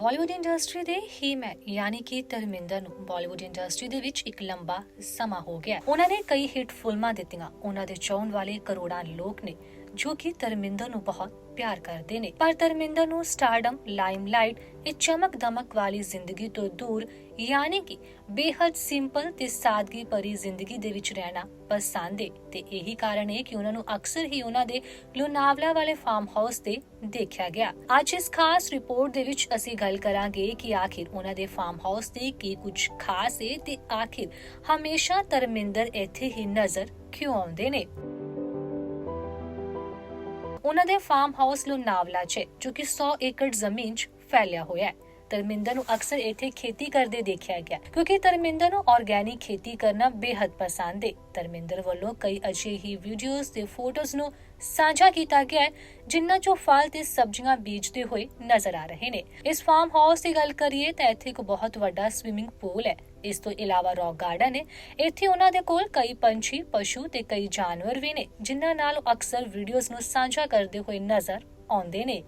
Bollywood industry ਦੇ ਹੀ ਮੈਂ, ਯਾਨੀ ਕਿ ਧਰਮਿੰਦਰ ਨੂੰ ਬਾਲੀਵੁੱਡ ਇੰਡਸਟਰੀ ਦੇ ਵਿੱਚ ਇੱਕ ਲੰਬਾ ਸਮਾਂ ਹੋ ਗਿਆ। ਉਹਨਾਂ ਨੇ ਕਈ ਹਿੱਟ ਫਿਲਮਾਂ ਦਿੱਤੀਆਂ। ਉਹਨਾਂ ਦੇ ਚਾਹਣ ਵਾਲੇ ਕਰੋੜਾਂ ਲੋਕ ਨੇ ਜੋ ਕਿ ਧਰਮਿੰਦਰ ਨੂੰ ਬਹੁਤ ਪਿਆਰ ਕਰਦੇ ਨੇ। ਪਰ ਧਰਮਿੰਦਰ ਨੂੰ ਸਟਾਰਡਮ ਲਾਈਮਲਾਈਟ ਇਹ ਚਮਕ ਦਮਕ ਵਾਲੀ ਜ਼ਿੰਦਗੀ ਤੋਂ ਦੂਰ ਯਾਨੀ ਕਿ ਬੇਹੱਦ ਸਿੰਪਲ ਤੇ ਸਾਦਗੀ ਭਰੀ ਜ਼ਿੰਦਗੀ ਦੇ ਵਿੱਚ ਰਹਿਣਾ ਪਸੰਦ ਹੈ ਤੇ ਇਹੀ ਕਾਰਨ ਹੈ ਕਿ ਉਹਨਾਂ ਨੂੰ ਅਕਸਰ ਹੀ ਉਹਨਾਂ ਦੇ ਲੋਨਾਵਲਾ ਵਾਲੇ ਫਾਰਮ ਹਾਊਸ ਤੇ ਦੇਖਿਆ ਗਿਆ। ਅੱਜ ਇਸ ਖਾਸ ਰਿਪੋਰਟ ਦੇ ਵਿੱਚ ਅਸੀਂ ਗੱਲ ਕਰਾਂਗੇ ਕਿ ਆਖਿਰ ਉਹਨਾਂ ਦੇ ਫਾਰਮ ਹਾਊਸ ਤੇ ਕੀ ਕੁਝ ਖਾਸ ਹੈ ਤੇ ਆਖਿਰ ਹਮੇਸ਼ਾ ਧਰਮਿੰਦਰ ਇੱਥੇ ਹੀ ਨਜ਼ਰ ਕਿਉਂ ਆਉਂਦੇ ਨੇ। ਉਹਨਾਂ ਦੇ ਫਾਰਮ ਹਾਊਸ ਲੋਨਾਵਲਾ 'ਚ, ਜੋ ਕਿ 100 ਏਕੜ ਜ਼ਮੀਨ 'ਚ ਫੈਲਿਆ ਹੋਇਆ ਹੈ। ਧਰਮਿੰਦਰ ਨੂੰ ਅਕਸਰ ਇੱਥੇ ਖੇਤੀ ਕਰਦੇ ਦੇਖਿਆ ਗਿਆ, ਕਿਉਂਕਿ ਧਰਮਿੰਦਰ ਨੂੰ ਆਰਗੈਨਿਕ ਖੇਤੀ ਕਰਨਾ ਬੇहद ਪਸੰਦ ਹੈ ਧਰਮਿੰਦਰ ਵੱਲੋਂ ਕਈ ਅਜਿਹੇ ਵੀਡੀਓਜ਼ ਤੇ ਫੋਟੋਜ਼ ਨੂੰ ਸਾਂਝਾ ਕੀਤਾ ਗਿਆ ਹੈ, ਜਿਨ੍ਹਾਂ 'ਚੋਂ ਫਲ ਤੇ ਸਬਜ਼ੀਆਂ ਬੀਜਦੇ ਹੋਏ ਨਜ਼ਰ ਆ ਰਹੇ ਨੇ। ਇਸ ਫਾਰਮ ਹਾਊਸ ਦੀ ਗੱਲ ਕਰੀਏ ਤਾਂ ਇੱਥੇ ਇੱਕ ਬਹੁਤ ਵੱਡਾ ਸਵਿਮਿੰਗ ਪੂਲ ਹੈ। ਇਸ ਤੋਂ ਇਲਾਵਾ ਰੌਕ ਗਾਰਡਨ ਹੈ ਇੱਥੇ ਉਹਨਾਂ ਦੇ ਕੋਲ ਕਈ ਪੰਛੀ, ਪਸ਼ੂ ਤੇ ਕਈ ਜਾਨਵਰ ਵੀ ਨੇ, ਜਿਨ੍ਹਾਂ ਨਾਲ ਅਕਸਰ ਵੀਡੀਓਜ਼ ਨੂੰ ਸਾਂਝਾ ਕਰਦੇ ਹੋਏ ਨਜ਼ਰ ਆਉਂਦੇ ਨੇ।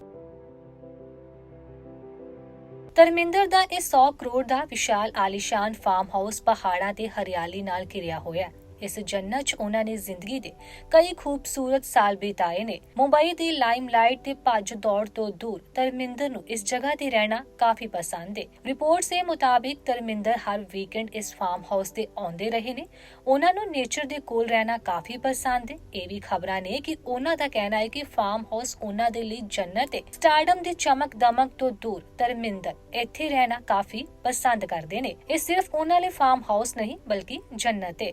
ਧਰਮਿੰਦਰ ਦਾ ਇਹ 100 ਕਰੋੜ ਦਾ ਵਿਸ਼ਾਲ ਆਲੀਸ਼ਾਨ ਫਾਰਮ ਹਾਊਸ ਪਹਾੜਾਂ ਤੇ ਹਰਿਆਲੀ ਨਾਲ ਘਿਰਿਆ ਹੋਇਆ ਹੈ। ਇਸ ਜੰਨਤ 'ਚ ਉਹਨਾਂ ਨੇ ਜ਼ਿੰਦਗੀ ਦੇ ਕਈ ਖੂਬਸੂਰਤ ਸਾਲ ਬਿਤਾਏ ਨੇ। ਮੁੰਬਈ ਦੀ ਲਾਈਮਲਾਈਟ ਤੇ ਭੱਜ ਦੌੜ ਤੋਂ ਦੂਰ ਧਰਮਿੰਦਰ ਨੂੰ ਇਸ ਜਗ੍ਹਾ ਤੇ ਰਹਿਣਾ ਕਾਫੀ ਪਸੰਦ ਹੈ ਰਿਪੋਰਟ ਦੇ ਮੁਤਾਬਿਕ ਧਰਮਿੰਦਰ ਹਰ ਵੀਕਐਂਡ ਇਸ ਫਾਰਮ ਹਾਊਸ ਤੇ ਆਉਂਦੇ ਰਹੇ ਨੇ। ਉਹਨਾਂ ਨੂੰ ਨੇਚਰ ਦੇ ਕੋਲ ਰਹਿਣਾ ਕਾਫੀ ਪਸੰਦ ਹੈ ਇਹ ਵੀ ਖਬਰਾਂ ਨੇ ਕਿ ਉਹਨਾਂ ਦਾ ਕਹਿਣਾ ਹੈ ਕਿ ਫਾਰਮ ਹਾਊਸ ਉਹਨਾਂ ਦੇ ਲਈ ਜੰਨਤ ਹੈ ਸਟਾਰਡਮ ਦੀ ਚਮਕ ਦਮਕ ਤੋਂ ਦੂਰ ਧਰਮਿੰਦਰ ਇੱਥੇ ਰਹਿਣਾ ਕਾਫੀ ਪਸੰਦ ਕਰਦੇ ਨੇ। ਇਹ ਸਿਰਫ ਉਹਨਾਂ ਲਈ ਫਾਰਮ ਹਾਊਸ ਨਹੀਂ, ਬਲਕਿ ਜੰਨਤ ਹੈ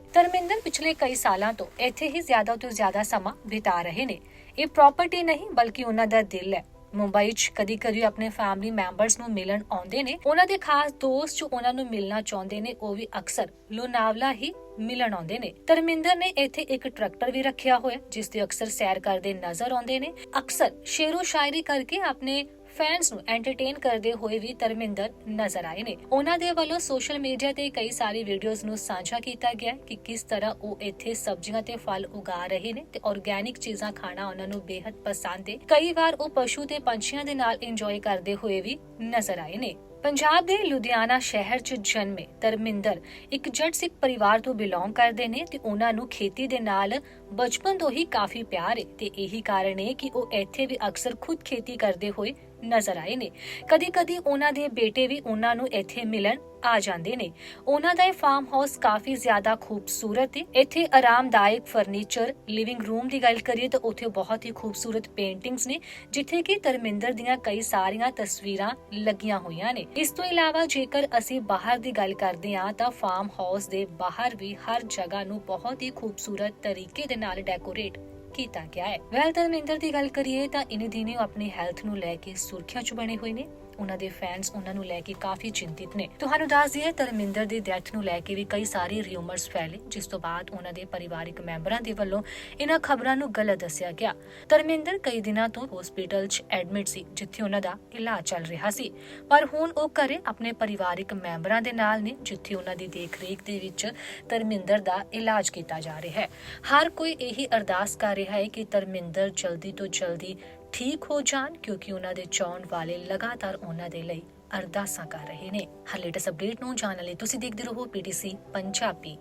ਧਰਮਿੰਦਰ ਪਿਛਲੇ ਕਈ ਸਾਲਾਂ ਤੋਂ ਇੱਥੇ ਹੀ ਜ਼ਿਆਦਾ ਤੋਂ ਜ਼ਿਆਦਾ ਸਮਾਂ ਬਿਤਾ ਰਹੇ ਨੇ। ਇਹ ਪ੍ਰਾਪਰਟੀ ਨਹੀਂ, ਬਲਕਿ ਉਹਨਾਂ ਦਾ ਦਿਲ ਹੈ। ਮੁੰਬਈ 'ਚ ਕਦੀ-ਕਦੀ ਆਪਣੇ ਫੈਮਿਲੀ ਮੈਂਬਰਸ ਨੂੰ ਮਿਲਣ ਆਉਂਦੇ ਨੇ। ਉਹਨਾਂ ਦੇ ਖਾਸ ਦੋਸਤ ਜੋ ਉਹਨਾਂ ਨੂੰ ਮਿਲਣਾ ਚਾਹੁੰਦੇ ਨੇ, ਉਹ ਵੀ ਅਕਸਰ ਲੋਨਾਵਲਾ ਹੀ ਮਿਲਣ ਆਉਂਦੇ ਨੇ। ਧਰਮਿੰਦਰ ਨੇ ਇੱਥੇ ਇੱਕ ਟਰੈਕਟਰ ਵੀ ਰੱਖਿਆ ਹੋਇਆ, ਜਿਸ ਤੇ ਅਕਸਰ ਸੈਰ ਕਰਦੇ ਨਜ਼ਰ ਆਉਂਦੇ ਨੇ। ਅਕਸਰ ਸ਼ੇਰੋ ਸ਼ਾਇਰੀ ਕਰਕੇ ਆਪਣੇ ਫੈਨਸ ਨੂੰ ਐਂਟਰਟੇਨ ਕਰਦੇ ਹੋਏ ਵੀ ਧਰਮਿੰਦਰ ਨਜ਼ਰ ਆਏ ਨੇ। ਉਹਨਾਂ ਦੇ ਵੱਲੋਂ ਸੋਸ਼ਲ ਮੀਡੀਆ ਤੇ ਕਈ ਸਾਰੀ ਵੀਡੀਓਜ਼ ਨੂੰ ਸਾਂਝਾ ਕੀਤਾ ਗਿਆ ਕਿ ਕਿਸ ਤਰ੍ਹਾਂ ਉਹ ਇੱਥੇ ਸਬਜ਼ੀਆਂ ਤੇ ਫਲ ਉਗਾ ਰਹੇ ਨੇ ਤੇ ਆਰਗੈਨਿਕ ਚੀਜ਼ਾਂ ਖਾਣਾ ਉਹਨਾਂ ਨੂੰ ਬੇहद ਪਸੰਦ ਹੈ ਕਈ ਵਾਰ ਉਹ ਪਸ਼ੂ ਤੇ ਪੰਛੀਆਂ ਦੇ ਨਾਲ ਇੰਜੋਏ ਕਰਦੇ ਹੋਏ ਵੀ ਨਜ਼ਰ ਆਏ ਨੇ। ਪੰਜਾਬ ਦੇ ਲੁਧਿਆਣਾ ਸ਼ਹਿਰ 'ਚ ਜਨਮੇ ਧਰਮਿੰਦਰ ਇੱਕ ਜੱਟ ਸਿੱਖ ਪਰਿਵਾਰ ਤੋਂ ਬਿਲੋਂਗ ਕਰਦੇ ਨੇ ਤੇ ਉਹਨਾਂ ਨੂੰ ਖੇਤੀ ਦੇ ਨਾਲ ਬਚਪਨ ਤੋਂ ਹੀ ਕਾਫੀ ਪਿਆਰ ਹੈ ਤੇ ਇਹੀ ਕਾਰਨ ਹੈ ਕਿ ਉਹ ਇੱਥੇ ਵੀ ਅਕਸਰ ਖੁਦ ਖੇਤੀ ਕਰਦੇ ਹੋਏ ਨਜ਼ਰ ਆਏ ਨੇ। ਕਦੀ-ਕਦੀ ਉਹਨਾਂ ਦੇ ਬੇਟੇ ਵੀ ਉਹਨਾਂ ਨੂੰ ਇੱਥੇ ਮਿਲਣ ਆ ਜਾਂਦੇ ਨੇ। ਉਹਨਾਂ ਦਾ ਇਹ ਫਾਰਮ ਹਾਊਸ ਕਾਫੀ ਜ਼ਿਆਦਾ ਖੂਬਸੂਰਤ ਹੈ ਇੱਥੇ ਆਰਾਮਦਾਇਕ ਫਰਨੀਚਰ ਲਿਵਿੰਗ ਰੂਮ ਦੀ ਗੱਲ ਕਰੀਏ ਤਾਂ ਉੱਥੇ ਬਹੁਤ ਹੀ ਖੂਬਸੂਰਤ ਪੇਂਟਿੰਗਸ ਨੇ, ਜਿੱਥੇ ਕਿ ਧਰਮਿੰਦਰ ਦੀਆਂ ਕਈ ਸਾਰੀਆਂ ਤਸਵੀਰਾਂ ਲੱਗੀਆਂ ਹੋਈਆਂ ਨੇ। ਇਸ ਤੋਂ ਇਲਾਵਾ ਜੇਕਰ ਅਸੀਂ ਬਾਹਰ ਦੀ ਗੱਲ ਕਰਦੇ ਹਾਂ ਤਾਂ ਫਾਰਮ ਹਾਊਸ ਦੇ ਬਾਹਰ ਵੀ ਹਰ ਜਗ੍ਹਾ ਨੂੰ ਬਹੁਤ ਹੀ ਖੂਬਸੂਰਤ ਤਰੀਕੇ ਦੇ ਨਾਲ ਡੈਕੋਰੇਟ ਕੀਤਾ ਗਿਆ ਹੈ। ਵੈਲ ਧਰਮਿੰਦਰ ਦੀ ਗੱਲ ਕਰੀਏ ਤਾਂ ਇਨੇ ਦਿਨੀ ਉਹ ਆਪਣੀ ਹੈਲਥ ਨੂੰ ਲੈ ਕੇ ਸੁਰਖੀਆਂ 'ਚ ਬਣੇ ਹੋਏ ਨੇ। ਉਹਨਾਂ ਦੇ ਫੈਨਸ ਉਹਨਾਂ ਨੂੰ ਲੈ ਕੇ ਕਾਫੀ ਚਿੰਤਿਤ ਨੇ। ਤੁਹਾਨੂੰ ਦੱਸ ਦਈਏ ਧਰਮਿੰਦਰ ਦੀ ਡੈਥ ਨੂੰ ਲੈ ਕੇ ਵੀ ਕਈ ਸਾਰੇ ਰਿਊਮਰਸ ਫੈਲੇ, ਜਿਸ ਤੋਂ ਬਾਅਦ ਉਹਨਾਂ ਦੇ ਪਰਿਵਾਰਕ ਮੈਂਬਰਾਂ ਦੇ ਵੱਲੋਂ ਇਹਨਾਂ ਖਬਰਾਂ ਨੂੰ ਗਲਤ ਦੱਸਿਆ ਗਿਆ। ਧਰਮਿੰਦਰ ਕਈ ਦਿਨਾਂ ਤੋਂ ਹਸਪੀਟਲ 'ਚ ਐਡਮਿਟ ਸੀ, ਜਿੱਥੇ ਉਹਨਾਂ ਦਾ ਇਲਾਜ ਚੱਲ ਰਿਹਾ ਸੀ। ਪਰ ਹੁਣ ਉਹ ਘਰੇ ਆਪਣੇ ਪਰਿਵਾਰਕ ਮੈਂਬਰਾਂ ਦੇ ਨਾਲ ਨੇ, ਜਿੱਥੇ ਉਹਨਾਂ ਦੀ ਦੇਖਰੇਖ ਦੇ ਵਿੱਚ ਧਰਮਿੰਦਰ ਦਾ ਇਲਾਜ ਕੀਤਾ ਜਾ ਰਿਹਾ ਹੈ। ਹਰ ਕੋਈ ਇਹੀ ਅਰਦਾਸ ਕਰ ਰਿਹਾ ਹੈ ਕਿ ਧਰਮਿੰਦਰ ਜਲਦੀ ਤੋਂ ਜਲਦੀ ਠੀਕ ਹੋ ਜਾਣ ਕਿਉਂਕਿ ਉਹਨਾਂ ਦੇ ਚਾਹਣ ਵਾਲੇ ਲਗਾਤਾਰ ਉਹਨਾਂ ਦੇ ਲਈ ਅਰਦਾਸਾਂ ਕਰ ਰਹੇ ਨੇ। ਹਰ ਲੇਟੈਸਟ ਅਪਡੇਟ ਨੂੰ ਜਾਣਨ ਲਈ ਤੁਸੀਂ ਦੇਖਦੇ ਰਹੋ ਪੀਟੀਸੀ ਪੰਜਾਬੀ।